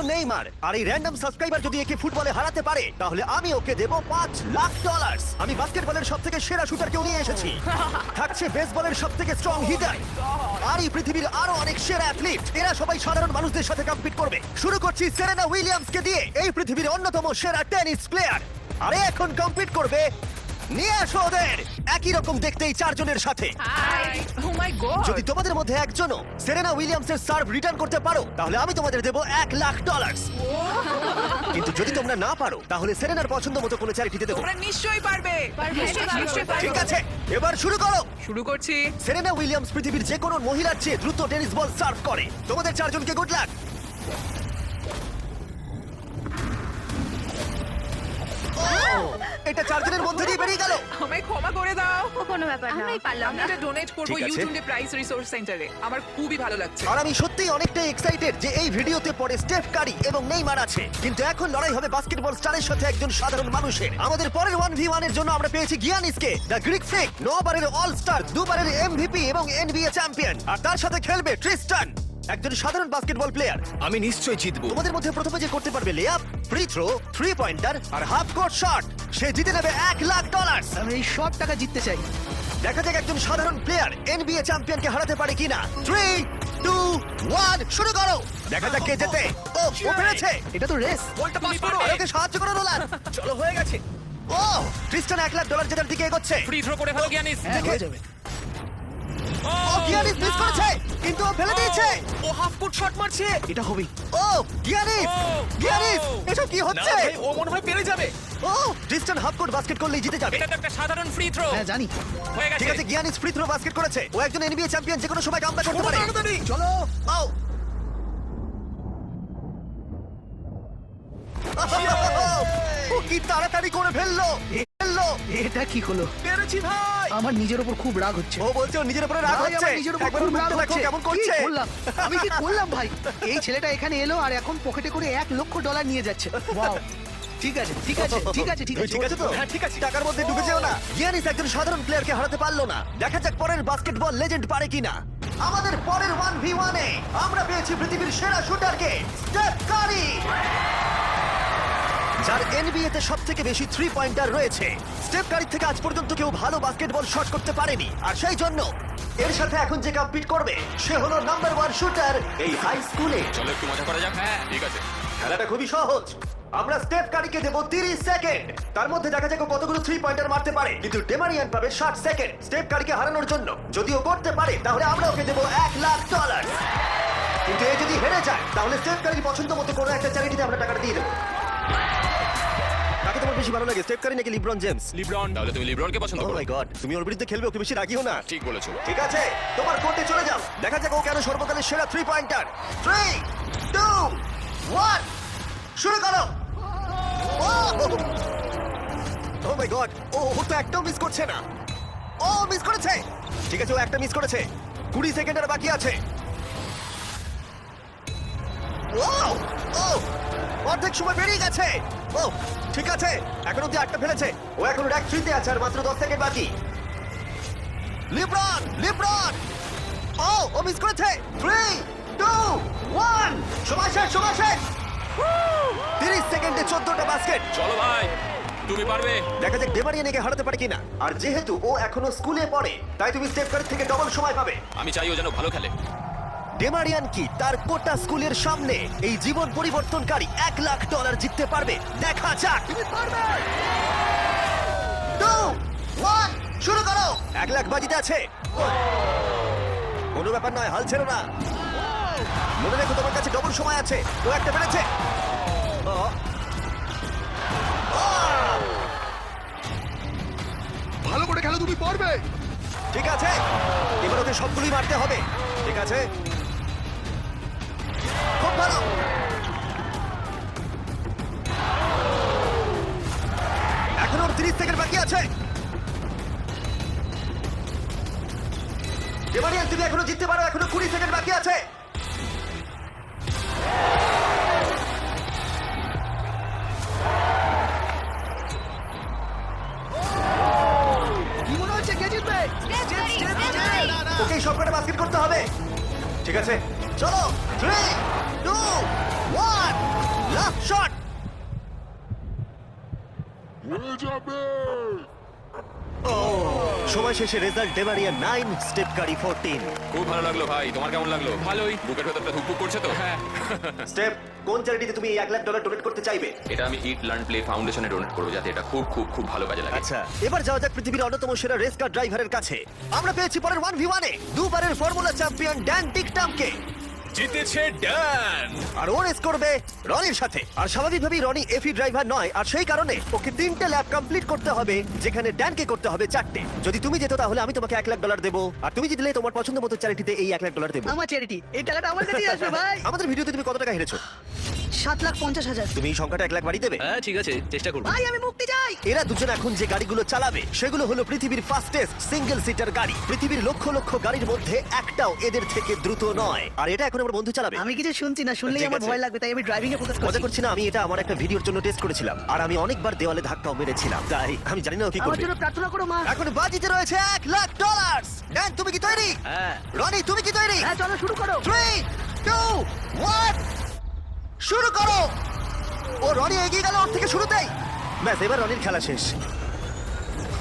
হলো নেইমার। আর এই random subscriber যদি একে ফুটবলে হারাতে পারে তাহলে আমি ওকে দেব পাঁচ লাখ ডলার আমি বাস্কেটবলের সব থেকে সেরা শুটারকেও নিয়ে এসেছি। থাকছে বেসবলের সব থেকে স্ট্রং হিটার আর এই পৃথিবীর আরও অনেক সেরা অ্যাথলিট এরা সবাই সাধারণ মানুষদের সাথে কম্পিট করবে। শুরু করছি সেরেনা উইলিয়ামসকে দিয়ে। এই পৃথিবীর অন্যতম সেরা টেনিস প্লেয়ার আরে এখন কম্পিট করবে নিয়ে আসো ওদের। একই রকম দেখতে এই চারজনের সাথে। ও মাই গড যদি তোমাদের মধ্যে একজনও সেরেনা উইলিয়ামসের সার্ভ রিটার্ন করতে পারো তাহলে আমি তোমাদের দেবো এক লাখ ডলার কিন্তু যদি তোমরা না পারো তাহলে সেরেনার পছন্দ মতো কোনো চ্যারিটিতে দেবো। তোমরা নিশ্চয়ই পারবে। নিশ্চয়ই পারব। নিশ্চয়ই পারবে। ঠিক আছে এবার শুরু করো। শুরু করছি। সেরেনা উইলিয়ামস পৃথিবীর যে কোনো মহিলার চেয়ে দ্রুত টেনিস বল সার্ভ করে। তোমাদের চারজনকে গুড লাক এটা চারজনের মধ্যে দিয়ে বেরিয়ে গেল। আমায় ক্ষমা করে দাও। কোনো ব্যাপার না। আমরাই পারলাম আমি না। এটা ডোনেট করব ঠিক আছে। ইউটিউবে প্রাইস রিসোর্স সেন্টারে আমার খুবই ভালো লাগছে। আর আমি সত্যিই অনেকটা এক্সাইটেড যে এই ভিডিওতে পরে স্টেফ কারি এবং নেইমার আছে। কিন্তু এখন লড়াই হবে বাস্কেটবল স্টারের সাথে একজন সাধারণ মানুষের। আমাদের পরের ওয়ান ভি ওয়ানের জন্য আমরা পেয়েছি গিয়ানিসকে দ্য গ্রিক ফ্রিক নবারের অল স্টার দুবারের এমভিপি এবং এনবিএ চ্যাম্পিয়ন আর তার সাথে খেলবে ট্রিস্টান একজন সাধারণ বাস্কেটবল প্লেয়ার আমি নিশ্চয়ই জিতবো। তোমাদের মধ্যে প্রথমে যে করতে পারবে layup free throw three pointer আর হাফ কোর্ট শট সে জিতে নেবে এক লাখ ডলার আমি এই সব টাকা জিততে চাই। দেখা যাক একজন সাধারণ প্লেয়ার এনবিএ চ্যাম্পিয়নকে হারাতে পারে কিনা। থ্রি টু ওয়ান শুরু করো। দেখা যাক কে জেতে। ও ও পেরেছে। এটা তো রেস বলটা পাস করো আর ওকে সাহায্য করো নোলান চলো হয়ে গেছে। ও ক্রিস্টান এক লাখ ডলার জেতার দিকে এগোচ্ছে। ফ্রি থ্রো করে ফেলো গিয়ানিস হ্যাঁ হয়ে যাবে। ও মিস করেছে কিন্তু ও ফেলে দিয়েছে। ও হাফ ফুট শট মারছে। এটা হবেই। ও এসব কি হচ্ছে? ও মনে হয় পেরে যাবে। ও হাফ কোর্ট বাস্কেট করলেই জিতে যাবে। এটা তো একটা সাধারণ ফ্রি থ্রো হ্যাঁ জানি। হয়ে গেছে। ঠিক আছে গিয়ানিস ফ্রি থ্রো বাস্কেট করেছে। ও একজন এনবিএ চ্যাম্পিয়ন যে কোনো সময় কামব্যাক করতে পারে। চলো ও ও কি তাড়াতাড়ি করে ফেলল। এটা কি হলো? পেরেছি ভাই। আমার নিজের উপর খুব রাগ হচ্ছে। ও বলছে ওর নিজের উপরে রাগ ভাই, হচ্ছে? আমার নিজের উপর একবার খুব রাগ মুখটা দেখো হচ্ছে। কেমন কি করছে? করলাম? আমি কি করলাম ভাই? এই ছেলেটা এখানে এলো আর এখন পকেটে করে এক লক্ষ ডলার নিয়ে যাচ্ছে। ওয়াও ঠিক আছে ঠিক আছে ঠিক আছে ঠিক তুমি আছে। ঠিক আছে তো? হ্যাঁ, ঠিক আছে। টাকার মধ্যে ডুবে যেও না। গিয়ানিস একজন সাধারণ প্লেয়ারকে হারাতে পারল না। দেখা যাক পরের বাস্কেটবল লেজেন্ড পারে কিনা। আমাদের পরের ওয়ান ভি ওয়ানে আমরা পেয়েছি পৃথিবীর সেরা শুটারকে কারি যার এনবিএ তে সব থেকে বেশি থ্রি পয়েন্টার রয়েছে। স্টেপ কারির থেকে আজ পর্যন্ত কেউ ভালো বাস্কেটবল শট করতে পারেনি। আর সেই জন্য এর সাথে এখন যে কম্পিট করবে সে হলো নাম্বার ওয়ান শুটার এই হাই স্কুলে চলো একটু মজা করা যাক। হ্যাঁ। ঠিক আছে। খেলাটা খুবই সহজ। আমরা স্টেপ কারিকে দেব 30 সেকেন্ড তার মধ্যে দেখা যাক ও কতগুলো থ্রি পয়েন্টার মারতে পারে। কিন্তু ডেমারিয়ান পাবে 60 সেকেন্ড স্টেপ কারিকে হারানোর জন্য। যদি ও করতে পারে তাহলে আমরা ওকে দেব 1 লাখ ডলার কিন্তু এ যদি হেরে যায় তাহলে স্টেপ কারির পছন্দ মতো কোনো একটা চ্যারিটিতে আমরা টাকাটা দিয়ে দেবো। বেশি ভালো লাগে। স্টেপ কারি নাকি লিব্রন জেমস লিব্রন তাহলে তুমি লিব্রনকে পছন্দ ও করো। মাই গড তুমি ওর বিরুদ্ধে খেলবে ওকে বেশি রাগিও না। ঠিক বলেছ। ঠিক আছে তোমার কোর্টে চলে যাও। দেখা যাক ও কেন সর্বকালের সেরা three pointer three two one শুরু করো। ও মাই গড ও ও তো একটাও মিস করছে না। ও মিস করেছে। ঠিক আছে ও একটা মিস করেছে। কুড়ি সেকেন্ড আর বাকি আছে। ও ও অর্ধেক সময় বেরিয়ে গেছে। ও ঠিক আছে। এখন অব্দি আটটা ফেলেছে। ও এখন র্যাক থ্রিতে আছে আর মাত্র দশ সেকেন্ড বাকি। LeBron LeBron! ও ও মিস করেছে। থ্রি টু ওয়ান সময় শেষ সময় শেষ। তিরিশ সেকেন্ডে চোদ্দটা বাস্কেট চলো ভাই তুমি পারবে। দেখা যাক ডেমারিয়ানিকে হারাতে পারে কিনা। আর যেহেতু ও এখনও স্কুলে পড়ে তাই তুমি স্টেপ কার্ড থেকে ডবল সময় পাবে। আমি চাই ও যেন ভালো খেলে। ডেমারিয়ান কি তার কোটা স্কুলের সামনে এই জীবন পরিবর্তনকারী এক লাখ ডলার জিততে পারবে? দেখা যাক। one, শুরু করো। এক লাখ বাজিতে আছে। কোনো ব্যাপার নয় হাল ছেড়ো না। মনে রেখো তোমার কাছে ডবল সময় আছে। ও একটা বেড়েছে ভালো করে খেলো তুমি পারবে। ঠিক আছে। এবার ওকে সবগুলোই মারতে হবে। ঠিক আছে। এখন ওর তিরিশ সেকেন্ড বাকি আছে। ডেমারিয়ান তুমি এখনও জিততে পারো এখনও কুড়ি সেকেন্ড বাকি আছে। মনে হচ্ছে কে জিতবে? ওকে সব কটা বাস্কেট করতে হবে। ঠিক আছে চলো থ্রি ওয়ান লাস্ট শট সময় শেষে রেজাল্ট ডেমারিয়া নাইন স্টেপ কারি ফোরটিন খুব ভালো লাগল ভাই তোমার কেমন লাগল? ভালোই। বুকের ভেতরটা হুকহুক করছে তো? হ্যাঁ। স্টেপ কোন চ্যারিটিতে তুমি এই এক লাখ ডলার ডোনেট করতে চাইবে? এটা আমি ইট লার্ন প্লে ফাউন্ডেশনে ডোনেট করব যাতে এটা খুব খুব খুব ভালো কাজে লাগে। আচ্ছা এবার যাওয়া যাক পৃথিবীর অন্যতম সেরা রেস কার ড্রাইভারের কাছে। আমরা পেয়েছি পরের ওয়ান ভি ওয়ানে দুবারের ফর্মুলা চ্যাম্পিয়ন ড্যান টিকটামকে জিতেছে ড্যান আর ও রেস করবে রনির সাথে। আর স্বাভাবিকভাবেই রনি এফি ড্রাইভার নয় আর সেই কারণে ওকে তিনটে ল্যাব কমপ্লিট করতে হবে যেখানে ড্যানকে করতে হবে চারটে। যদি তুমি যেত তাহলে আমি তোমাকে এক লাখ ডলার দেবো। আর তুমি জিতলে তোমার পছন্দ মতো চ্যারিটিতে এই এক লাখ ডলার দেবো। আমার চ্যারিটি এই টাকাটা আমার কাছেই আসবে ভাই। আমাদের ভিডিওতে তুমি কত টাকা হেরেছো? সাত লাখ পঞ্চাশ হাজার। তুমি এই সংখ্যাটা এক লাখ বাড়ি দেবে? হ্যাঁ ঠিক আছে চেষ্টা করব। ভাই আমি মুক্তি চাই। এরা দুজন এখন যে গাড়িগুলো চালাবে সেগুলো হলো পৃথিবীর ফাস্টেস্ট সিঙ্গেল সিটার গাড়ি। পৃথিবীর লক্ষ লক্ষ গাড়ির মধ্যে একটাও এদের থেকে দ্রুত নয়। আর এটা এখন আমার বন্ধু চালাবে। আমি কিছু শুনছি না শুনলেই ঠিক আমার আছে। ভয় লাগবে তাই আমি ড্রাইভিং এ ফোকাস মজা করছি করছি না আমি এটা আমার একটা ভিডিওর জন্য টেস্ট করেছিলাম। আর আমি অনেকবার দেওয়ালে ধাক্কাও মেরেছিলাম তাই আমি জানি না ও কি আমার করবে। জন্য প্রার্থনা করো মা। এখন বাজিতে রয়েছে এক লাখ ডলার ড্যান তুমি কি তৈরি? হ্যাঁ। রনি তুমি কি তৈরি? হ্যাঁ চলো শুরু করো। থ্রি টু ওয়ান শুরু করো! ও রনি এগিয়ে গেল ওর থেকে শুরুতেই। ব্যাস এবার রনির খেলা শেষ।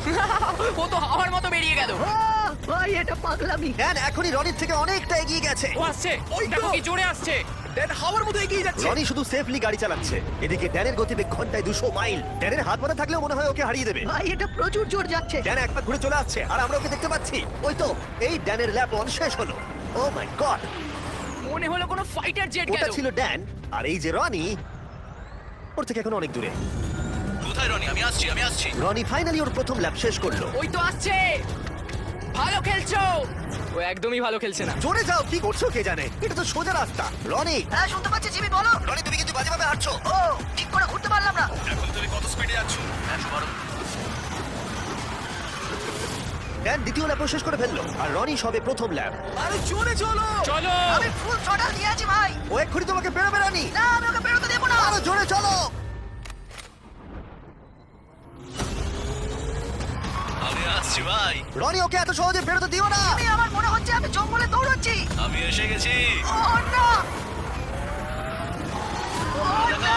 ও তো আমার মতো বেরিয়ে গেল। আহ, ভাই এটা পাগলামি। ড্যান এখনই রনির থেকে অনেকটা এগিয়ে গেছে। ও আসছে। ওই দেখো কি জোরে আসছে। ড্যান হাওয়ার মতো এগিয়ে যাচ্ছে। রনি শুধু সেফলি গাড়ি চালাচ্ছে। এদিকে ড্যানের গতিবেগ ঘন্টায় দুশো মাইল। ড্যানের হাত মাথা থাকলেও মনে হয় ওকে হারিয়ে দেবে। ভাই এটা প্রচুর জোর যাচ্ছে। ড্যান এক পা ঘুরে চলে আসছে আর আমরা ওকে দেখতে পাচ্ছি। ওই তো এই ড্যানের ল্যাপ অন শেষ হলো। ও মাই গড মনে হলো কোনো ফাইটার জেট ওটা গেল। ছিল ড্যান আর এই যে রনি ওর থেকে এখন অনেক দূরে। কোথায় রনি? আমি আসছি আমি আসছি। রনি ফাইনালি ওর প্রথম ল্যাপ শেষ করল। ওই তো আসছে। ভালো খেলছো। ও একদমই ভালো খেলছে না। জোরে যাও কি করছ কে জানে? এটা তো সোজা রাস্তা। রনি। হ্যাঁ শুনতে পাচ্ছি জিমি বলো। রনি তুমি কিন্তু বাজেভাবে হাঁটছো। ও ঠিক করে ঘুরতে পারলাম না। এখন তুমি কত স্পিডে যাচ্ছ? একশো বারো। ড্যান দ্বিতীয় ল্যাপও শেষ করে ফেলল। আর রনি সবে প্রথম ল্যাপ আরে জোরে চলো! চলো! আমি ফুল থ্রটাল দিয়ে আছি ভাই। ও এক্ষুনি তোমাকে বেরোবে রনি? না আমি ওকে বেরোতে দেবো না। আরও জোরে চলো! আমি আসছি ভাই। রনি ওকে এত সহজে বেরোতে দিও না! আমি আমার মনে হচ্ছে আমি জঙ্গলে দৌড়াচ্ছি। আমি এসে গেছি। ও না! ও না।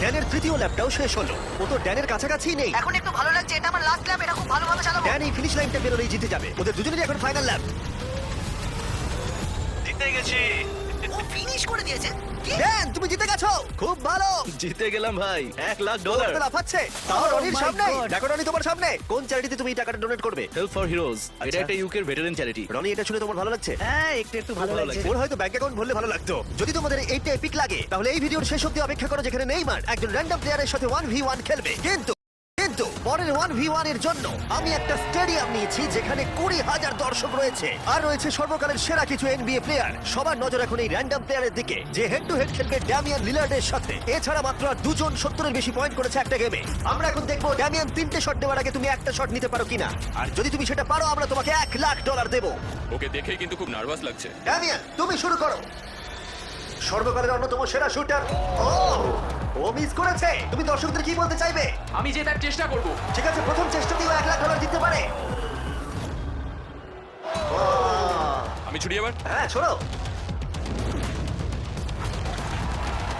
ড্যানের তৃতীয় ল্যাপটাও শেষ হলো। ও তো ড্যানের কাছাকাছি নেই। এখন একটু ভালো লাগছে এটা আমার লাস্ট ল্যাপ এটা খুব ভালোভাবে চালাবো। ড্যান এই ফিনিশ লাইনটা বেরোলেই জিতে যাবে। ওদের দুজনেরই এখন ফাইনাল ল্যাপ জিতে গেছি। ও ফিনিশ করে দিয়েছে। ড্যান তুমি জিতে গেছো। খুব ভালো। জিতে গেলাম ভাই এক লাখ ডলার ডলার লাফাচ্ছে তাও Oh রনির my সামনে। God. দেখো রনি তোমার সামনে। কোন চ্যারিটিতে তুমি এই টাকাটা ডোনেট করবে? হেল্প ফর হিরোজ আচ্ছা। এটা একটা ইউকের ভেটারেন চ্যারিটি রনি এটা শুনে তোমার ভালো লাগছে? হ্যাঁ একটু একটু ভালো ভালো লাগছে। ওর হয়তো ব্যাংক অ্যাকাউন্ট ভরলে ভালো লাগতো। যদি তোমাদের এইটা এপিক লাগে তাহলে এই ভিডিওর শেষ অব্দি অপেক্ষা করো যেখানে নেইমার একজন র্যান্ডম প্লেয়ারের সাথে ওয়ান ভি ওয়ান খেলবে। কিন্তু পরের ওয়ান ভি ওয়ানের জন্য আমি একটা স্টেডিয়াম নিয়েছি যেখানে কুড়ি হাজার দর্শক রয়েছে। আর রয়েছে সর্বকালের সেরা কিছু এনবিএ প্লেয়ার সবার নজর এখন এই র্যান্ডম প্লেয়ারের দিকে যে হেড টু হেড খেলবে ড্যামিয়ান লিলার্ডের সাথে। এছাড়া মাত্র আর দুজন সত্তরের বেশি পয়েন্ট করেছে একটা গেমে আমরা এখন দেখব ড্যামিয়ান তিনটে শট নেওয়ার আগে তুমি একটা শট নিতে পারো কিনা। আর যদি তুমি সেটা পারো আমরা তোমাকে এক লাখ ডলার দেবো। ওকে দেখেই কিন্তু খুব নার্ভাস লাগছে। ড্যামিয়ান তুমি শুরু করো। সর্বকালের অন্যতম সেরা শুটার ও! ও মিস করেছে। তুমি দর্শকদের কি বলতে চাইবে? আমি জেতার চেষ্টা করব। ঠিক আছে প্রথম চেষ্টা দিয়েও এক লাখ ডলার দিতে পারে। আমি ছুটি এবার। হ্যাঁ ছোড়ো।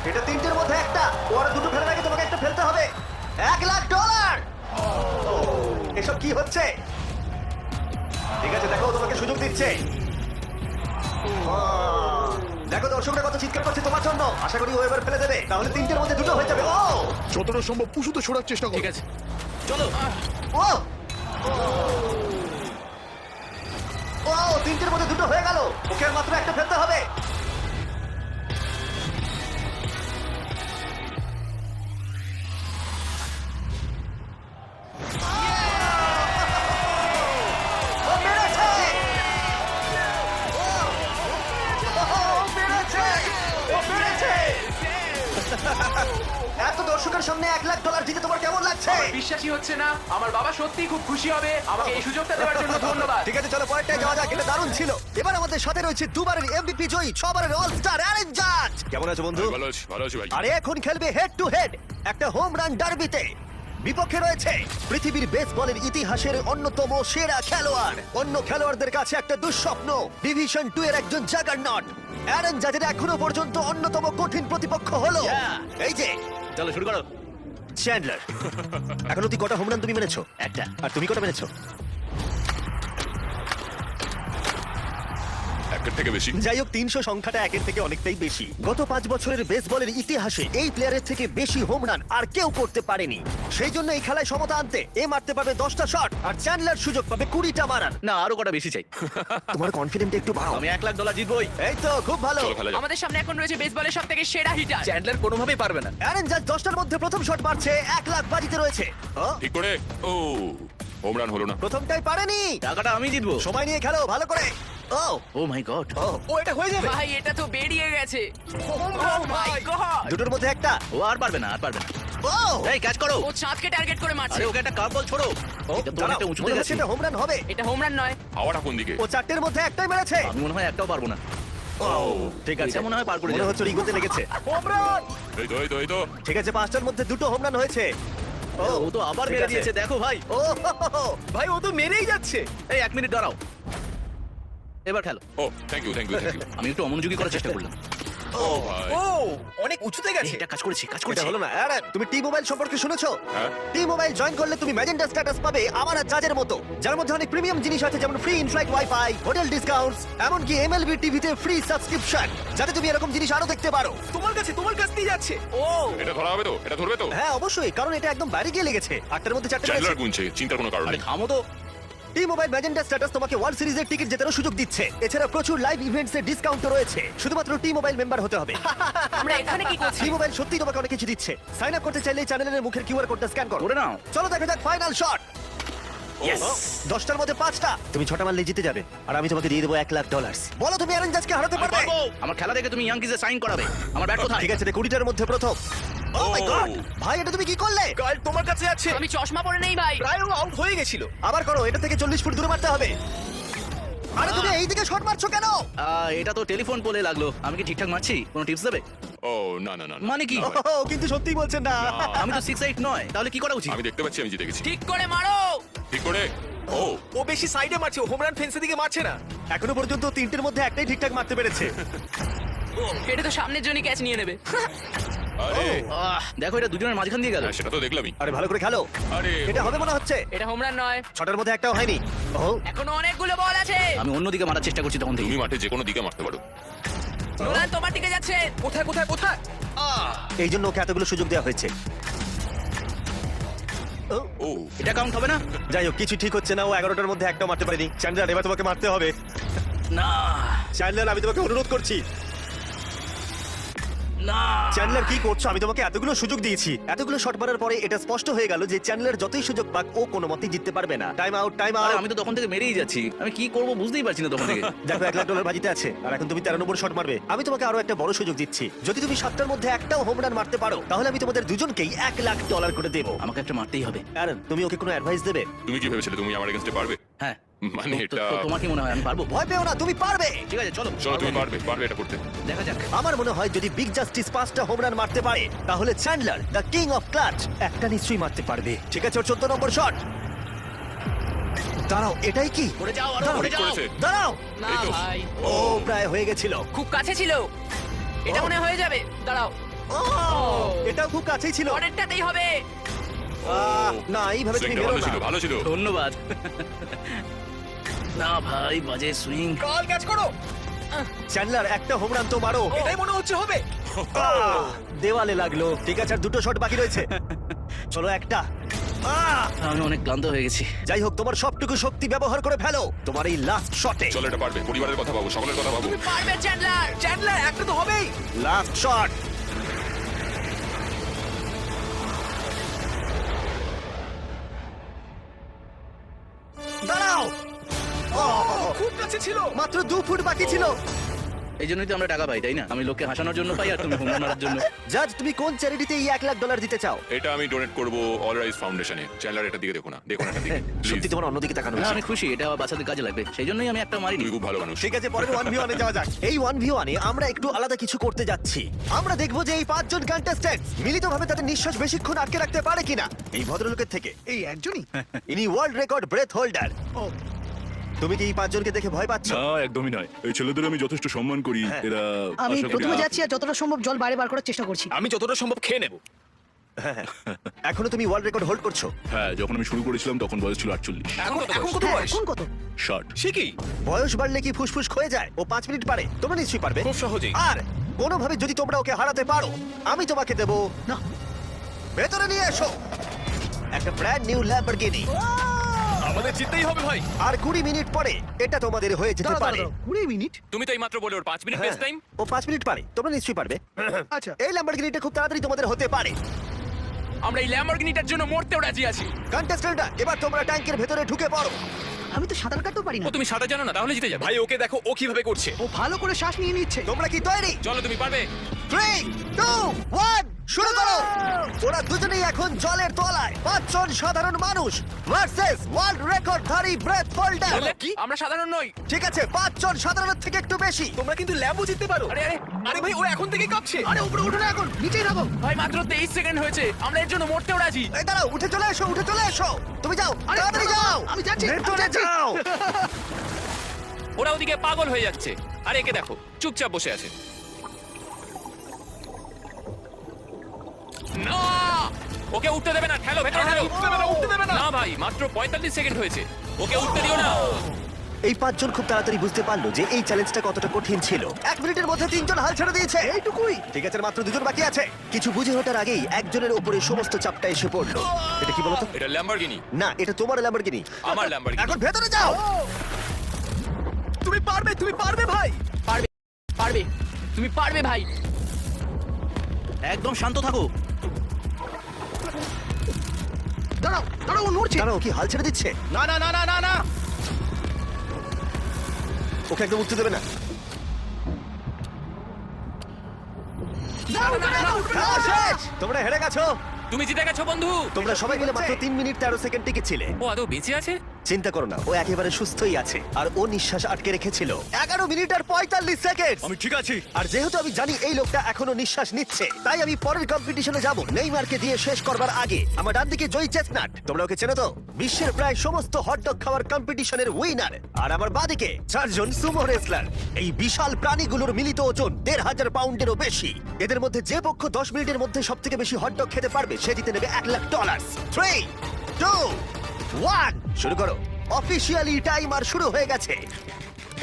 এটা তিনটের মধ্যে একটা। ওরা দুটো ফেলার আগে তোমাকে একটা ফেলতে হবে। এক লাখ ডলার! এসব কি হচ্ছে? ঠিক আছে দেখো তোমাকে সুযোগ দিচ্ছে। ও, দেখো দর্শকরা কত চিৎকার করছে তোমার জন্য। আশা করি ও এবার ফেলে দেবে। তাহলে তিনটের মধ্যে দুটো হয়ে যাবে। ও! যতটা সম্ভব পুশুতে ছোড়ার চেষ্টা করো। ঠিক আছে। চলো। ও! ও তিনটের মধ্যে দুটো হয়ে গেল। ওকে মাত্র একটা ফেলতে হবে। দর্শকের সামনে এক লাখ ডলার জিতে তোমার কেমন লাগছে? বিশ্বাসই হচ্ছে না। আমার বাবা সত্যিই খুব খুশি হবে। আমাকে এই সুযোগটা দেওয়ার জন্য ধন্যবাদ। ঠিক আছে চলো পরেরটায় যাওয়া যাক এটা দারুণ ছিল। এবার আমাদের সাথে রয়েছে দুবারের এমভিপি জয়ী ছবারের অল স্টার অ্যারেঞ্জ জাজ। কেমন আছো বন্ধু? ভালো আছি ভালো আছি ভাই। আর এখন খেলবে হেড টু হেড একটা হোম রান ডার্বিতে বিপক্ষে রয়েছে পৃথিবীর বেসবলের ইতিহাসের অন্যতম সেরা খেলোয়াড়। অন্য খেলোয়াড়দের কাছে একটা দুঃস্বপ্ন ডিভিশন টু এর একজন জাগার নট অ্যারন জাজের এখনও পর্যন্ত অন্যতম কঠিন প্রতিপক্ষ হলো। এই যে চলো শুরু করো। চ্যান্ডলার এখন অব্দি কটা হোম রান তুমি মেনেছো? একটা। আর তুমি কটা মেরেছো একের থেকে বেশি। যাই হোক তিনশো সংখ্যাটা একের থেকে অনেকটাই বেশি। গত পাঁচ বছরের বেসবলের ইতিহাসে এই প্লেয়ারের থেকে বেশি হোম রান আর কেউ করতে পারেনি। সেই জন্য এই খেলায় সমতা আনতে এ মারতে পারবে দশটা শট আর চ্যান্ডলার সুযোগ পাবে কুড়িটা মারার। না আরও কটা বেশি চাই। তোমার কনফিডেন্ট একটু বাড়াও। আমি এক লাখ ডলার জিতবই। এই তো খুব ভালো। চলো খেলা যাক। আমাদের সামনে এখন রয়েছে বেসবলের সব থেকে সেরা হিটার চ্যান্ডলার কোনোভাবেই পারবে না। অ্যারেন জাজ দশটার মধ্যে প্রথম শট মারছে এক লাখ বাজিতে রয়েছে। ও, ঠিক করে। ও। হোম রান হলো না। প্রথমটাই পারেনি। টাকাটা আমি জিতবো। সময় নিয়ে খেলো ভালো করে। ও ও মাই গড ও এটা হয়ে যাবে। ভাই এটা তো বেরিয়ে গেছে। Oh my God! দুটোর মধ্যে একটা। ও আর পারবে না আর পারবে না। ও! এই ক্যাচ করো। ও চাঁদকে টার্গেট করে মারছে। আরে ওকে একটা কাপ বল ছোড়ো। এটা তো অনেকটা উঁচুতে গেছে। এটা হোম রান হবে। এটা হোম রান নয়। হাওয়াটা কোন দিকে? ও চারটের মধ্যে একটাই মেরেছে। আমি মনে হয় একটাও পারব না। ও ঠিক আছে। এটা মনে হয় পার করে মনে যাবে। হচ্ছে ওর লেগেছে। এই তো এই তো এই তো। ঠিক আছে পাঁচটার মধ্যে দুটো হোম রান হয়েছে। ও ও তো আবার ঠিক মেরে আছে। দিয়েছে দেখো ভাই। ও হো, হো, হো। ভাই ও তো মেরেই যাচ্ছে। এই এক মিনিট দাঁড়াও। এবার খেলো। ও thank you thank you thank you আমি একটু অমনোযোগী করার চেষ্টা করলাম। ও ভাই। অনেক উঁচুতে গেছে। এটা কাজ করেছি কাজ এটা হলো না। অ্যারন তুমি টি মোবাইল সম্পর্কে শুনেছো? হ্যাঁ। টি মোবাইল জয়েন করলে তুমি ম্যাজেন্টা স্ট্যাটাস পাবে আমার আর জাজের মতো। যার মধ্যে অনেক প্রিমিয়াম জিনিস আছে যেমন free inflight WiFi hotel discounts এমনকি এমএলবি টিভিতে ফ্রি সাবস্ক্রিপশন যাতে তুমি এরকম জিনিস আরও দেখতে পারো। তোমার কাছে তোমার কাছ দিয়ে যাচ্ছে। ও। এটা ধরা হবে তো? এটা ধরবে তো? হ্যাঁ অবশ্যই কারণ এটা একদম বাইরে গিয়ে লেগেছে। আটটার মধ্যে চারটে চ্যান্ডলার গুনছে চিন্তার কোনো কারণ নেই। থামো তো। টি মোবাইল ম্যাজেন্টা স্ট্যাটাস তোমাকে ওয়ার্ল্ড সিরিজের টিকিট জেতারও সুযোগ দিচ্ছে। এছাড়া প্রচুর লাইভ ইভেন্টস এর ডিসকাউন্ট রয়েছে। শুধুমাত্র টি মোবাইল মেম্বার হতে হবে। আমরা এখানে কি করছি? টি মোবাইল সত্যি তোমাকে অনেক কিছু দিচ্ছে। সাইন আপ করতে চাইলে চ্যানেলের মুখের কিউআর কোডটা স্ক্যান করো। করে নাও। চলো দেখা যাক ফাইনাল শট দশটার মধ্যে পাঁচটা। তুমি ছটা মারলে জিতে যাবে। আর আমি তোমাকে দিয়ে দেবো এক লাখ ডলার বলো তুমি অ্যারেঞ্জ জাজকে হারাতে পারবে? আমার খেলা দেখে তুমি ইয়াংকিজে সাইন করাবে। আমার ব্যাট কোথায়? ঠিক আছে কুড়িটার মধ্যে প্রথম। ও মাই Oh! গড ভাই এটা তুমি কি করলে? গাল তোমার কাছে আছে। আমি চশমা পরে নেই ভাই। প্রায় ও আউট হয়ে গেছিল। আবার করো এটা থেকে চল্লিশ ফুট দূরে মারতে হবে। আরে তুমি এই দিকে শট মারছো কেন? আহ, এটা তো টেলিফোন পোলে লাগল। আমি কি ঠিকঠাক মারছি? কোনো টিপস দেবে? ও না না না না। মানে কি? ও কিন্তু সত্যি বলছেন না। আমি তো সিক্স এইট নয়। তাহলে কি করা উচিত? আমি দেখতে পাচ্ছি আমি জিতে গেছি। ঠিক করে মারো! ঠিক করে? ও। ও বেশি সাইডে মারছে হোম রান ফেন্সের দিকে মারছে না। এখনও পর্যন্ত তিনটের মধ্যে একটাই ঠিকঠাক মারতে পেরেছে। এটা তো সামনের জন্য ক্যাচ নিয়ে নেবে। আরে। আহ, দেখো এটা দুজনের মাঝখান দিয়ে গেল। হ্যাঁ, সেটা তো দেখলামই। আরে ভালো করে খেলো। আরে এটা হবে মনে হচ্ছে। এটা হোম রান নয়। ছটার মধ্যে একটাও হয়নি। ও। এখনও অনেকগুলো বল আছে। আমি অন্যদিকে মারার চেষ্টা করছি তখন থেকে। তুমি মাঠে যে কোনো দিকে মারতে পারো। নোলান তোমার দিকে যাচ্ছে। কোথায় কোথায় কোথায়? এই জন্য ওকে এতগুলো সুযোগ দেওয়া হয়েছে। ও, ও। এটা কাউন্ট হবে না? যাই হোক কিছু ঠিক হচ্ছে না। ও এগারোটার মধ্যে একটাও মারতে পারেনি। চ্যান্ডলার এবার তোমাকে মারতে হবে। না। চ্যান্ডলার আমি তোমাকে অনুরোধ করছি। না। চ্যান্ডলার কি করছ? আমি তোমাকে এতগুলো সুযোগ দিয়েছি। এতগুলো শট মারার পরে এটা স্পষ্ট হয়ে গেল যে চ্যান্ডলার যতই সুযোগ পাক ও কোনো মতেই জিততে পারবে না। টাইম আউট টাইম আউট আমি তো তখন থেকে মেরেই যাচ্ছি। আমি কি করব বুঝতেই পারছি না তখন থেকে। দেখো এক লাখ ডলার বাজিতে আছে। আর এখন তুমি তেরো নম্বর শট মারবে। আমি তোমাকে আরও একটা বড় সুযোগ দিচ্ছি। যদি তুমি সাতটার মধ্যে একটাও হোম রান মারতে পারো তাহলে আমি তোমাদের দুজনকেই এক লাখ ডলার করে দেবো। আমাকে একটা মারতেই হবে। কারণ তুমি ওকে কোনো অ্যাডভাইস দেবে? তুমি কি ভেবেছিলে তুমি আমার এগেনস্টে পারবে? মানে তো- এটা- তো তোমার কি মনে হয় আমি পারব? ভয় পেও না তুমি পারবে! ঠিক আছে চলো। চলো তুমি পারবে পারবে এটা করতে। দেখা যাক। আমার মনে হয় যদি বিগ জাস্টিস পাঁচটা হোম রান মারতে পারে তাহলে Chandler the king of clutch একটা নিশ্চয়ই মারতে পারবে। ঠিক আছে ওর চোদ্দ নম্বর শট দাঁড়াও এটাই কি? করে যাও আরও দাঁড়াও, করে যাও। করেছে। দাঁড়াও। না এই তো। ভাই। ও প্রায় হয়ে গেছিল। খুব কাছে ছিল। এটা মনে হয়ে যাবে। দাঁড়াও। ও এটাও খুব কাছেই ছিল। পরেরটাতেই হবে। আহ, না এইভাবে তুমি বেরো ভালো ছিল না ভালো ছিল। ধন্যবাদ। না ভাই বাজে সুইং কল ক্যাচ করো। চ্যান্ডলার একটা হোম রান তো মারো এটাই মনে হচ্ছে হবে। আহ, দেওয়ালে লাগল। ঠিক আছে আর দুটো শট বাকি রয়েছে। চলো একটা। আহ, আমি অনেক ক্লান্ত হয়ে গেছি। যাই হোক তোমার সবটুকু শক্তি ব্যবহার করে ফেলো। তোমার এই লাস্ট শটে চলো এটা পারবে পরিবারের কথা ভাবো সকলের কথা ভাবো। তুমি পারবে চ্যান্ডলার। চ্যান্ডলার একটা তো হবেই। লাস্ট শট দু ফুট বাকি ছিল। এই জন্যই তো আমরা টাকা পাই তাই না? আমি লোককে হাসানোর জন্য পাই আর তুমি মারার জন্য। জাজ তুমি কোন চ্যারিটিতে এই এক লাখ ডলার দিতে চাও? এটা আমি ডোনেট করব অল রাইজ ফাউন্ডেশনে চ্যানেলার এটা দিকে দেখো না। দেখো না এটা দিকে। সত্যি তোমার অন্যদিকে তাকানো না উচিত। আমি খুশি এটা আমার বাচ্চাদের কাজে লাগবে। সেই জন্যই আমি একটা মারিনি তুমি খুব ভালো মানুষ। ঠিক আছে পরের ওয়ান ভি ওয়ানে যাওয়া যাক। এই ওয়ান ভি ওয়ানে আমরা একটু আলাদা কিছু করতে যাচ্ছি। আমরা দেখব যে এই পাঁচজন কন্টেস্ট্যান্ট মিলিতভাবে তাদের নিঃশ্বাস বেশিক্ষণ আটকে রাখতে পারে কিনা। এই ভদ্রলোকের থেকে। এই একজনই? ইনি ওয়ার্ল্ড রেকর্ড ব্রেথ হোল্ডার ও তুমি কি এই পাঁচজনকে দেখে ভয় পাচ্ছ? না একদমই নয়। এই ছেলেদের আমি যথেষ্ট সম্মান করি। হ্যাঁ। এরা আমি আশা করি প্রথমে যাচ্ছি আর যতটা সম্ভব জল বাইরে বার করার চেষ্টা করছি। আমি যতটা সম্ভব খেয়ে নেব। এখনও তুমি ওয়ার্ল্ড রেকর্ড হোল্ড করছ? হ্যাঁ যখন আমি শুরু করেছিলাম তখন বয়স ছিল আটচল্লিশ। এখন এখন কত হ্যাঁ, বয়স? এখন কত? ষাট। সে কি? বয়স বাড়লে কি ফুসফুস ক্ষয়ে যায়? ও পাঁচ মিনিট পারে। তোমরা নিশ্চয়ই পারবে। খুব সহজেই। আর কোনোভাবে যদি তোমরা ওকে হারাতে পারো আমি তোমাকে দেবো না। ভেতরে নিয়ে এসো। একটা ব্র্যান্ড নিউ ল্যাম্বরগিনি আমাদের জিততেই হবে ভাই। আর কুড়ি মিনিট পরে এটা তোমাদের হয়ে যেতে দাঁড়াও, পারে। দাঁড়াও। কুড়ি মিনিট? তুমি তো এইমাত্র বলে ওর পাঁচ মিনিট হ্যাঁ, বেস্ট টাইম ও পাঁচ মিনিট পারে তোমরা নিশ্চয়ই পারবে। আচ্ছা। এই ল্যাম্বরগিনিটা খুব তাড়াতাড়ি তোমাদের হতে পারে। আমরা এই ল্যাম্বরগিনিটার জন্য মরতেও রাজি আছি। কন্টেস্টেন্টরা এবার তোমরা ট্যাঙ্কের ভেতরে ঢুকে পড়ো। আমি তো সাঁতার কাটতেও পারি না। ও তুমি সাঁতার জানো না তাহলে জিতে যাবে। ভাই ওকে দেখো ও কীভাবে করছে। ও ভালো করে শ্বাস নিয়ে নিচ্ছে। তোমরা কি তৈরি? চলো তুমি পারবে। থ্রি টু ওয়ান শুরু করো। ওরা দুজনেই এখন জলের তলায়। পাঁচজন সাধারণ মানুষ ভার্সেস ওয়ার্ল্ড রেকর্ড ধারী ব্রেথ হোল্ডার কি? আমরা সাধারণ নই। ঠিক আছে পাঁচজন সাধারণের থেকে একটু বেশি। তোমরা কিন্তু ল্যাবও জিততে পারো। আরে আরে আরে ভাই ও এখন থেকে কাঁপছে। আরে উপরে উঠো না এখন নিচেই থাকো। ভাই মাত্র তেইশ সেকেন্ড হয়েছে। আমরা এর জন্য মরতেও রাজি। এই দাঁড়াও উঠে চলে এসো উঠে চলে এসো। তুমি যাও আরে, তাড়াতাড়ি যাও। আমি যাচ্ছি, ভেতরে যাও। ওরা ওদিকে পাগল হয়ে যাচ্ছে। আরে একে দেখো চুপচাপ বসে আছে। না! ওকে উঠতে দেবে না ঠেলো ভেতরে ঠেলো উঠতে দেবে না, উঠতে দেবে না। না ভাই মাত্র পঁয়তাল্লিশ সেকেন্ড হয়েছে। ওকে উঠতে দিও না। এই পাঁচজন খুব তাড়াতাড়ি বুঝতে পারল যে এই চ্যালেঞ্জটা কতটা কঠিন ছিল। এক মিনিটের মধ্যে তিনজন হাল ছেড়ে দিয়েছে। এইটুকুই। ঠিক আছে আর মাত্র দুজন বাকি আছে। কিছু বুঝে ওঠার আগেই একজনের উপরে সমস্ত চাপটা এসে পড়ল। এটা কি বলতো? এটা ল্যাম্বরগিনি না এটা তোমার ল্যাম্বরগিনি আমার ল্যাম্বরগিনি এখন ভেতরে যাও! তুমি পারবে তুমি পারবে ভাই। পারবে পারবে। তুমি পারবে ভাই। একদম শান্ত থাকো। দাঁড়াও দাঁড়াও ও নড়ছে। দাঁড়াও কি হাল ছেড়ে দিচ্ছে? না না না না না না। ওকে একদম উঠতে দেবে না। শেষ! তোমরা হেরে গেছো। তুমি জিতে গেছো বন্ধু। তোমরা সবাই মিলে মাত্র তিন মিনিট তেরো সেকেন্ড টিকে ছিলে। ও আদৌ বেঁচে আছে? চিন্তা করো না ও একেবারে সুস্থই আছে। আর ও নিঃশ্বাস আটকে রেখেছিল। এগারো মিনিট আর পঁয়তাল্লিশ সেকেন্ড আমি ঠিক আছি। আর যেহেতু আমি জানি এই লোকটা এখনও নিঃশ্বাস নিচ্ছে তাই আমি পরের কম্পিটিশনে যাব নেইমারকে দিয়ে শেষ করবার আগে। আমার ডান দিকে জয়ী চেস্টনাট। তোমরা ওকে চেনো তো? বিশ্বের প্রায় সমস্ত হটডগ খাওয়ার কম্পিটিশনের উইনার আর আমার বাদিকে চারজন সুমো রেসলার এই বিশাল প্রাণীগুলোর মিলিত ওজন দেড় হাজার পাউন্ডেরও বেশি। এদের মধ্যে যে পক্ষ দশ মিনিটের মধ্যে সব থেকে বেশি হটডগ খেতে পারবে সে জিতে নেবে এক lakh dollar three two one শুরু করো। অফিসিয়ালি টাইম আর শুরু হয়ে গেছে।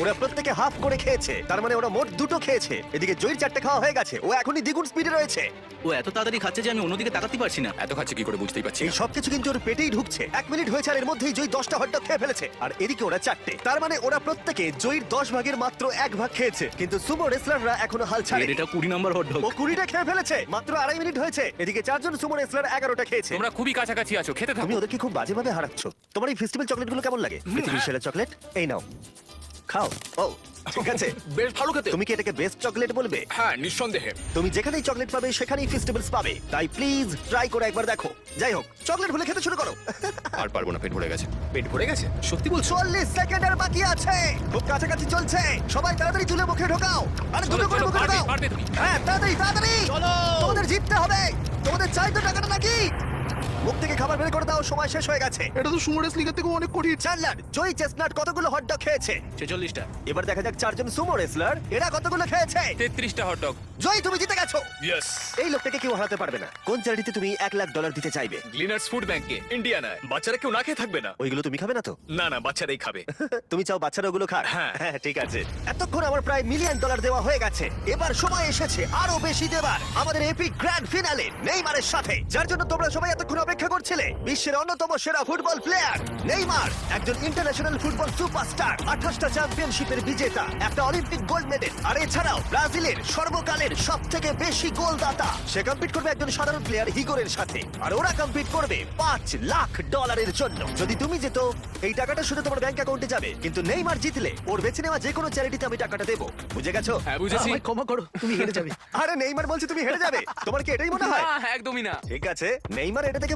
ওরা প্রত্যেকে হাফ করে খেয়েছে। তার মানে ওরা মোট দুটো খেয়েছে। এদিকে জয়ের চারটে খাওয়া হয়ে গেছে। ও এখনই দ্বিগুণ স্পিডে রয়েছে। ও এত তাড়াতাড়ি খাচ্ছে যে আমি অন্যদিকে তাকাতে পারছি না। এত খাচ্ছে কি করে বুঝতেই পারছি এই না। সবকিছু কিন্তু ওর পেটেই ঢুকছে। এক মিনিট হয়েছে আর এর মধ্যেই জয়ী দশটা হটডগ খেয়ে ফেলেছে। আর এদিকে ওরা চারটে। তার মানে ওরা প্রত্যেকে জয়ীর দশ ভাগের মাত্র এক ভাগ খেয়েছে। কিন্তু সুমো রেসলাররা এখনও হাল ছাড়ে এটা কুড়ি নম্বর হট ও কুড়িটা খেয়ে ফেলেছে। মাত্র আড়াই মিনিট হয়েছে। এদিকে চারজন সুমো রেসলার এগারোটা খেয়েছে। তোমরা খুবই কাছাকাছি আছো। খেতে তুমি থাকো ওদেরকে খুব বাজেভাবে হারাচ্ছ। তোমার এই ফেস্টিভ্যাল চকলেটগুলো কেমন লাগে? পৃথিবীর সেরা চকলেট এই নাও। খাও। ও ঠিক আছে। বেশ ভালো খেতে। তুমি কি এটাকে বেস্ট চকলেট বলবে? হ্যাঁ নিঃসন্দেহে। তুমি যেখানেই চকলেট পাবে সেখানেই ফেস্টিভ্যালস পাবে। তাই প্লিজ ট্রাই করে একবার দেখো। যাই হোক চকলেট ভুলে খেতে শুরু করো। আর পারব না পেট ভরে গেছে। পেট ভরে গেছে? সত্যি বলছো? চল্লিশ সেকেন্ড আর বাকি আছে। খুব কাছাকাছি চলছে। সবাই তাড়াতাড়ি তুলে মুখে ঢোকাও। আরে চলো, দুটো করে মুখে ঢোকাও। হ্যাঁ তাড়াতাড়ি তাড়াতাড়ি। চলো। তোমাদের জিততে হবে। তোমাদের চাই তো টাকাটা নাকি? মুখ থেকে খাবার বের করে দাও সময় শেষ হয়ে গেছে। এটা তো সুমো রেসলিংয়ের থেকে অনেক কঠিন। চার্লার জয়ী চেস্টনাট কতগুলো হটডগ খেয়েছে? ছেচল্লিশটা। এবার দেখা যাক চারজন সুমো রেসলার এরা কতগুলো খেয়েছে? তেত্রিশটা হট ডগ জয় তুমি জিতে গেছো। ইয়েস এই লোকটাকে কেউ হারাতে পারবে না। কোন চ্যারিটিতে তুমি এক লাখ ডলার দিতে চাইবে? গ্লিনার্স ফুড ব্যাংকে ইন্ডিয়ানায় বাচ্চারা কেউ না খেয়ে থাকবে না। ওইগুলো তুমি খাবে না তো? না না বাচ্চারাই খাবে। তুমি চাও বাচ্চারা ওগুলো খাক? হ্যাঁ। হ্যাঁ ঠিক আছে। এতক্ষণ আমার প্রায় মিলিয়ন ডলার দেওয়া হয়ে গেছে। এবার সময় এসেছে আরও বেশি দেবার। আমাদের এপিক গ্র্যান্ড ফিনালে নেইমারের সাথে। যার জন্য তোমরা সবাই এতক্ষণ অপেক্ষা করছিলে? বিশ্বের অন্যতম সেরা ফুটবল প্লেয়ার নেইমার একজন ইন্টারন্যাশনাল ফুটবল সুপারস্টার আঠাশটা চ্যাম্পিয়নশিপের বিজেতা একটা অলিম্পিক গোল্ড মেডেল আর এছাড়াও ব্রাজিলের সর্বকালের সব থেকে বেশি গোলদাতা। সে কম্পিট করবে একজন সাধারণ প্লেয়ার হিগোরের সাথে আর ওরা কম্পিট করবে পাঁচ লাখ ডলারের জন্য। যদি তুমি যেত এই টাকাটা শুধু তোমার ব্যাংক অ্যাকাউন্টে যাবে। কিন্তু নেইমার জিতলে ওর বেছে নেওয়া যে কোনো চ্যারিটিতে আমি টাকাটা দেবো। বুঝে গেছো? হ্যাঁ বুঝেছি। আমায় ক্ষমা করো তুমি হেরে যাবে। আরে নেইমার বলছে তুমি হেরে যাবে। তোমার কি এটাই মনে হয়? না একদমই না। ঠিক আছে নেইমার এটা থেকে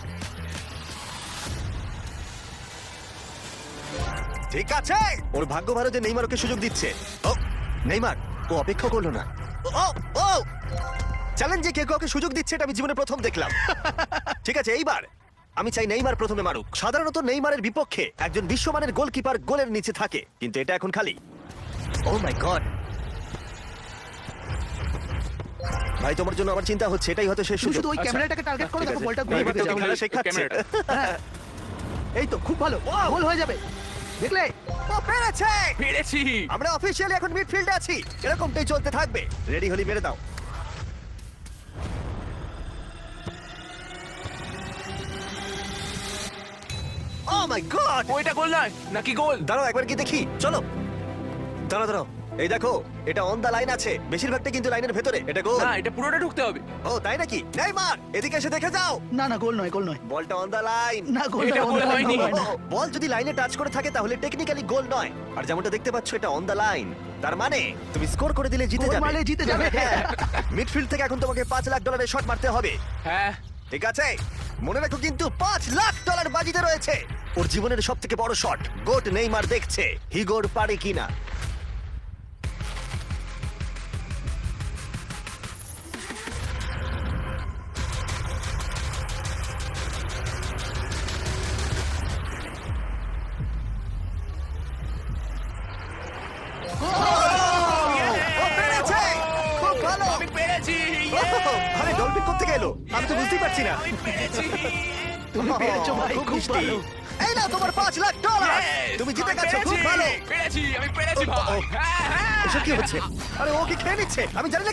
ঠিক আছে। ওর ভাগ্য ভালো যে নেইমার ওকে সুযোগ দিচ্ছে। ও নেইমার ও অপেক্ষা করল না। ও ও চ্যালেঞ্জে কে কাউকে সুযোগ দিচ্ছে এটা আমি জীবনে প্রথম দেখলাম। ঠিক আছে এইবার আমি চাই নেইমার প্রথমে মারুক। সাধারণত নেইমারের বিপক্ষে একজন বিশ্বমানের গোলকিপার গোলের নিচে থাকে কিন্তু এটা এখন খালি। ও মাই গড ভাই তোমার জন্য আমার চিন্তা হচ্ছে এটাই হয়তো শেষ শুধু ওই ক্যামেরাটাকে টার্গেট করো দেখো বলটা ঘুরে যাবে ক্যামেরাটা। এই তো খুব ভালো। গোল হয়ে যাবে। দেখলে? ও পেরেছে পেরেছি। আমরা অফিসিয়ালি এখন মিডফিল্ডে আছি। এরকমটাই চলতে থাকবে। রেডি হলি মেরে দাও। ও মাই গড ওইটা গোল নয় নাকি গোল? দাঁড়াও একবার কি দেখি। চলো। দাঁড়াও দাঁড়াও। এই দেখো এটা অন দা লাইন আছে। বেশিরভাগটা কিন্তু লাইনের ভেতরে। এটা গোল। না এটা পুরোটা ঢুকতে হবে। ও তাই নাকি? নেইমার এদিকে এসে দেখে যাও। না না গোল নয় গোল নয়। বলটা অন দা লাইন না গোল এটা গোল হয়নি। বল যদি লাইনে টাচ করে থাকে তাহলে টেকনিক্যালি গোল নয়। আর যেমনটা দেখতে পাচ্ছ এটা অন দা লাইন তার মানে তুমি স্কোর করে দিলে জিতে যাবে। মারলে জিতে যাবে। মিডফিল্ড থেকে এখন তোমাকে পাঁচ লাখ ডলারের শট মারতে হবে। হ্যাঁ। ঠিক আছে? মনে রাখো কিন্তু পাঁচ লাখ ডলার বাজিতে রয়েছে। ওর জীবনের সব থেকে বড় শট গোট নেইমার দেখছে। হিগোর পারে কিনা।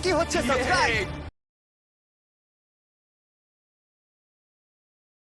কি হচ্ছে সাবস্ক্রাইব